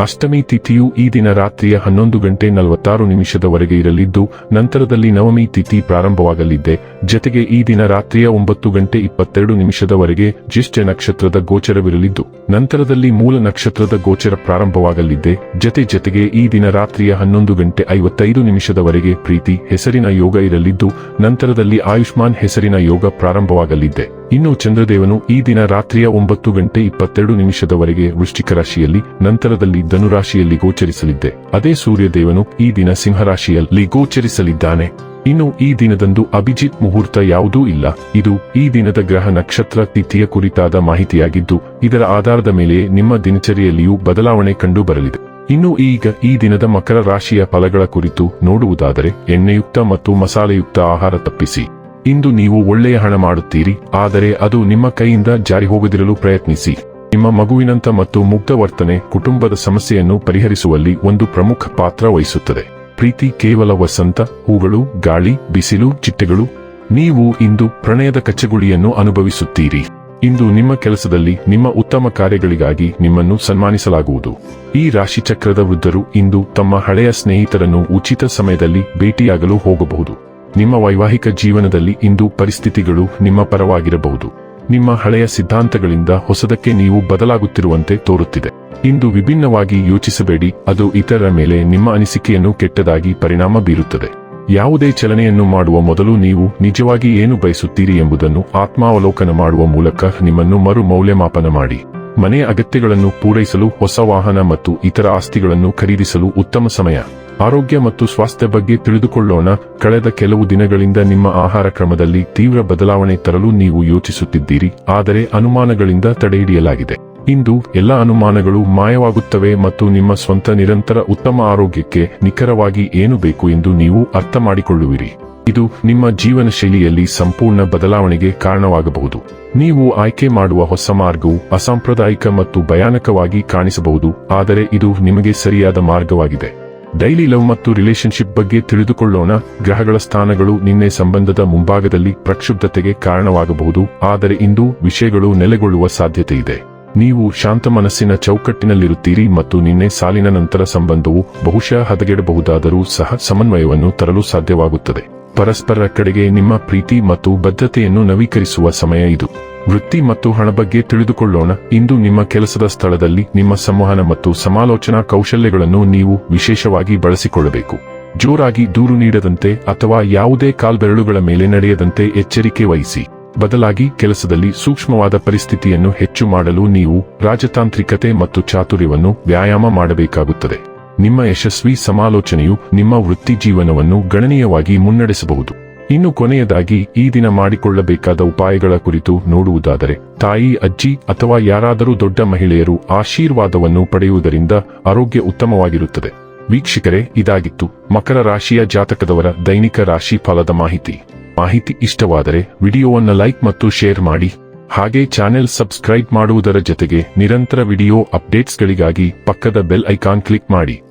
ಅಷ್ಟಮಿ ತಿಥಿಯು ಈ ದಿನ ರಾತ್ರಿಯ ಹನ್ನೊಂದು ಗಂಟೆ ನಲವತ್ತಾರು ನಿಮಿಷದವರೆಗೆ ಇರಲಿದ್ದು, ನಂತರದಲ್ಲಿ ನವಮಿ ತಿಥಿ ಪ್ರಾರಂಭವಾಗಲಿದ್ದೆ. ಜತೆಗೆ ಈ ದಿನ ರಾತ್ರಿಯ ಒಂಬತ್ತು ಗಂಟೆ ಇಪ್ಪತ್ತೆರಡು ನಿಮಿಷದವರೆಗೆ ಜ್ಯೇಷ್ಠ ನಕ್ಷತ್ರದ ಗೋಚರವಿರಲಿದ್ದು, ನಂತರದಲ್ಲಿ ಮೂಲ ನಕ್ಷತ್ರದ ಗೋಚರ ಪ್ರಾರಂಭವಾಗಲಿದೆ ಜತೆ ಜತೆಗೆ ಈ ದಿನ ರಾತ್ರಿಯ ಹನ್ನೊಂದು ಗಂಟೆ ಐವತ್ತೈದು ನಿಮಿಷದವರೆಗೆ ಪ್ರೀತಿ, ಹೆಸರಿನ ಯೋಗ ಇರಲಿದ್ದು, ನಂತರದಲ್ಲಿ ಆಯುಷ್ಮಾನ್ ಹೆಸರಿನ ಯೋಗ ಪ್ರಾರಂಭವಾಗಲಿದ್ದೆ. ಇನ್ನು ಚಂದ್ರದೇವನು ಈ ದಿನ ರಾತ್ರಿಯ ಒಂಬತ್ತು ಗಂಟೆ ಇಪ್ಪತ್ತೆರಡು ನಿಮಿಷದವರೆಗೆ ವೃಶ್ಚಿಕ ರಾಶಿಯಲ್ಲಿ, ನಂತರದಲ್ಲಿ ಧನುರಾಶಿಯಲ್ಲಿ ಗೋಚರಿಸಲಿದ್ದೆ. ಅದೇ ಸೂರ್ಯದೇವನು ಈ ದಿನ ಸಿಂಹರಾಶಿಯಲ್ಲಿ ಗೋಚರಿಸಲಿದ್ದಾನೆ. ಇನ್ನು ಈ ದಿನದಂದು ಅಭಿಜಿತ್ ಮುಹೂರ್ತ ಯಾವುದೂ ಇಲ್ಲ. ಇದು ಈ ದಿನದ ಗ್ರಹ ನಕ್ಷತ್ರ ತಿಥಿಯ ಕುರಿತಾದ ಮಾಹಿತಿಯಾಗಿದ್ದು, ಇದರ ಆಧಾರದ ಮೇಲೆ ನಿಮ್ಮ ದಿನಚರಿಯಲ್ಲಿಯೂ ಬದಲಾವಣೆ ಕಂಡು ಬರಲಿದೆ ಇನ್ನು ಈಗ ಈ ದಿನದ ಮಕರ ರಾಶಿಯ ಫಲಗಳ ಕುರಿತು ನೋಡುವುದಾದರೆ, ಎಣ್ಣೆಯುಕ್ತ ಮತ್ತು ಮಸಾಲೆಯುಕ್ತ ಆಹಾರ ತಪ್ಪಿಸಿ. ಇಂದು ನೀವು ಒಳ್ಳೆಯ ಹಣ ಮಾಡುತ್ತೀರಿ, ಆದರೆ ಅದು ನಿಮ್ಮ ಕೈಯಿಂದ ಜಾರಿ ಹೋಗದಿರಲು ಪ್ರಯತ್ನಿಸಿ. ನಿಮ್ಮ ಮಗುವಿನಂತ ಮತ್ತು ಮುಗ್ಧ ವರ್ತನೆ ಕುಟುಂಬದ ಸಮಸ್ಯೆಯನ್ನು ಪರಿಹರಿಸುವಲ್ಲಿ ಒಂದು ಪ್ರಮುಖ ಪಾತ್ರ ವಹಿಸುತ್ತದೆ. ಪ್ರೀತಿ ಕೇವಲ ವಸಂತ, ಹೂಗಳು, ಗಾಳಿ, ಬಿಸಿಲು, ಚಿಟ್ಟೆಗಳು, ನೀವು ಇಂದು ಪ್ರಣಯದ ಕಚ್ಚಗುಳಿಯನ್ನು ಅನುಭವಿಸುತ್ತೀರಿ. ಇಂದು ನಿಮ್ಮ ಕೆಲಸದಲ್ಲಿ ನಿಮ್ಮ ಉತ್ತಮ ಕಾರ್ಯಗಳಿಗಾಗಿ ನಿಮ್ಮನ್ನು ಸನ್ಮಾನಿಸಲಾಗುವುದು. ಈ ರಾಶಿಚಕ್ರದ ವೃದ್ಧರು ಇಂದು ತಮ್ಮ ಹಳೆಯ ಸ್ನೇಹಿತರನ್ನು ಉಚಿತ ಸಮಯದಲ್ಲಿ ಭೇಟಿಯಾಗಲು ಹೋಗಬಹುದು. ನಿಮ್ಮ ವೈವಾಹಿಕ ಜೀವನದಲ್ಲಿ ಇಂದು ಪರಿಸ್ಥಿತಿಗಳು ನಿಮ್ಮ ಪರವಾಗಿರಬಹುದು. ನಿಮ್ಮ ಹಳೆಯ ಸಿದ್ಧಾಂತಗಳಿಂದ ಹೊಸದಕ್ಕೆ ನೀವು ಬದಲಾಗುತ್ತಿರುವಂತೆ ತೋರುತ್ತಿದೆ. ಇಂದು ವಿಭಿನ್ನವಾಗಿ ಯೋಚಿಸಬೇಡಿ, ಅದು ಇತರರ ಮೇಲೆ ನಿಮ್ಮ ಅನಿಸಿಕೆಯನ್ನು ಕೆಟ್ಟದಾಗಿ ಪರಿಣಾಮ ಬೀರುತ್ತದೆ. ಯಾವುದೇ ಚಲನೆಯನ್ನು ಮಾಡುವ ಮೊದಲು ನೀವು ನಿಜವಾಗಿ ಏನು ಬಯಸುತ್ತೀರಿ ಎಂಬುದನ್ನು ಆತ್ಮಾವಲೋಕನ ಮಾಡುವ ಮೂಲಕ ನಿಮ್ಮನ್ನು ಮರು ಮೌಲ್ಯಮಾಪನ ಮಾಡಿ. ಮನೆಯ ಅಗತ್ಯಗಳನ್ನು ಪೂರೈಸಲು ಹೊಸ ವಾಹನ ಮತ್ತು ಇತರ ಆಸ್ತಿಗಳನ್ನು ಖರೀದಿಸಲು ಉತ್ತಮ ಸಮಯ. ಆರೋಗ್ಯ ಮತ್ತು ಸ್ವಾಸ್ಥ್ಯ ಬಗ್ಗೆ ತಿಳಿದುಕೊಳ್ಳೋಣ. ಕಳೆದ ಕೆಲವು ದಿನಗಳಿಂದ ನಿಮ್ಮ ಆಹಾರ ಕ್ರಮದಲ್ಲಿ ತೀವ್ರ ಬದಲಾವಣೆ ತರಲು ನೀವು ಯೋಚಿಸುತ್ತಿದ್ದೀರಿ. ಆದರೆ ಅನುಮಾನಗಳಿಂದ ತಡೆಹಿಡಿಯಲಾಗಿದೆ. ಇಂದು ಎಲ್ಲ ಅನುಮಾನಗಳು ಮಾಯವಾಗುತ್ತವೆ ಮತ್ತು ನಿಮ್ಮ ಸ್ವಂತ ನಿರಂತರ ಉತ್ತಮ ಆರೋಗ್ಯಕ್ಕೆ ನಿಖರವಾಗಿ ಏನು ಬೇಕು ಎಂದು ನೀವು ಅರ್ಥ ಮಾಡಿಕೊಳ್ಳುವಿರಿ ಇದು ನಿಮ್ಮ ಜೀವನ ಶೈಲಿಯಲ್ಲಿ ಸಂಪೂರ್ಣ ಬದಲಾವಣೆಗೆ ಕಾರಣವಾಗಬಹುದು. ನೀವು ಆಯ್ಕೆ ಮಾಡುವ ಹೊಸ ಮಾರ್ಗವು ಅಸಾಂಪ್ರದಾಯಿಕ ಮತ್ತು ಭಯಾನಕವಾಗಿ ಕಾಣಿಸಬಹುದು. ಆದರೆ ಇದು ನಿಮಗೆ ಸರಿಯಾದ ಮಾರ್ಗವಾಗಿದೆ. ಡೈಲಿ ಲವ್ ಮತ್ತು ರಿಲೇಶನ್ಶಿಪ್ ಬಗ್ಗೆ ತಿಳಿದುಕೊಳ್ಳೋಣ. ಗ್ರಹಗಳ ಸ್ಥಾನಗಳು ನಿನ್ನೆ ಸಂಬಂಧದ ಮುಂಭಾಗದಲ್ಲಿ ಪ್ರಕ್ಷುಬ್ಧತೆಗೆ ಕಾರಣವಾಗಬಹುದು. ಆದರೆ ಇಂದು ವಿಷಯಗಳು ನೆಲೆಗೊಳ್ಳುವ ಸಾಧ್ಯತೆ ಇದೆ ನೀವು ಶಾಂತ ಮನಸ್ಸಿನ ಚೌಕಟ್ಟಿನಲ್ಲಿರುತ್ತೀರಿ ಮತ್ತು ನಿನ್ನೆ ಸಾಲಿನ ನಂತರ ಸಂಬಂಧವು ಬಹುಶಃ ಹದಗೆಡಬಹುದಾದರೂ ಸಹ ಸಮನ್ವಯವನ್ನು ತರಲು ಸಾಧ್ಯವಾಗುತ್ತದೆ. ಪರಸ್ಪರ ಕಡೆಗೆ ನಿಮ್ಮ ಪ್ರೀತಿ ಮತ್ತು ಬದ್ಧತೆಯನ್ನು ನವೀಕರಿಸುವ ಸಮಯ ಇದು. ವೃತ್ತಿ ಮತ್ತು ಹಣ ಬಗ್ಗೆ ತಿಳಿದುಕೊಳ್ಳೋಣ. ಇಂದು ನಿಮ್ಮ ಕೆಲಸದ ಸ್ಥಳದಲ್ಲಿ ನಿಮ್ಮ ಸಂವಹನ ಮತ್ತು ಸಮಾಲೋಚನಾ ಕೌಶಲ್ಯಗಳನ್ನು ನೀವು ವಿಶೇಷವಾಗಿ ಬಳಸಿಕೊಳ್ಳಬೇಕು. ಜೋರಾಗಿ ದೂರು ನೀಡದಂತೆ ಅಥವಾ ಯಾವುದೇ ಕಾಲ್ಬೆರಳುಗಳ ಮೇಲೆ ನಡೆಯದಂತೆ ಎಚ್ಚರಿಕೆ ವಹಿಸಿ. ಬದಲಾಗಿ ಕೆಲಸದಲ್ಲಿ ಸೂಕ್ಷ್ಮವಾದ ಪರಿಸ್ಥಿತಿಯನ್ನು ಹೆಚ್ಚು ಮಾಡಲು ನೀವು ರಾಜತಾಂತ್ರಿಕತೆ ಮತ್ತು ಚಾತುರ್ಯವನ್ನು ವ್ಯಾಯಾಮ ಮಾಡಬೇಕಾಗುತ್ತದೆ. ನಿಮ್ಮ ಯಶಸ್ವಿ ಸಮಾಲೋಚನೆಯು ನಿಮ್ಮ ವೃತ್ತಿ ಜೀವನವನ್ನು ಗಣನೀಯವಾಗಿ ಮುನ್ನಡೆಸಬಹುದು. ಇನ್ನು ಕೊನೆಯದಾಗಿ ಈ ದಿನ ಮಾಡಿಕೊಳ್ಳಬೇಕಾದ ಉಪಾಯಗಳ ಕುರಿತು ನೋಡುವುದಾದರೆ, ತಾಯಿ, ಅಜ್ಜಿ ಅಥವಾ ಯಾರಾದರೂ ದೊಡ್ಡ ಮಹಿಳೆಯರು ಆಶೀರ್ವಾದವನ್ನು ಪಡೆಯುವುದರಿಂದ ಆರೋಗ್ಯ ಉತ್ತಮವಾಗಿರುತ್ತದೆ. ವೀಕ್ಷಕರೇ, ಇದಾಗಿತ್ತು ಮಕರ ರಾಶಿಯ ಜಾತಕದವರ ದೈನಿಕ ರಾಶಿ ಫಲದ ಮಾಹಿತಿ. ಮಾಹಿತಿ ಇಷ್ಟವಾದರೆ ವಿಡಿಯೋವನ್ನು ಲೈಕ್ ಮತ್ತು ಶೇರ್ ಮಾಡಿ. ಹಾಗೆ ಚಾನೆಲ್ ಸಬ್ಸ್ಕ್ರೈಬ್ ಮಾಡುವುದರ ಜೊತೆಗೆ ನಿರಂತರ ವಿಡಿಯೋ ಅಪ್ಡೇಟ್ಸ್ಗಳಿಗಾಗಿ ಪಕ್ಕದ ಬೆಲ್ ಐಕಾನ್ ಕ್ಲಿಕ್ ಮಾಡಿ.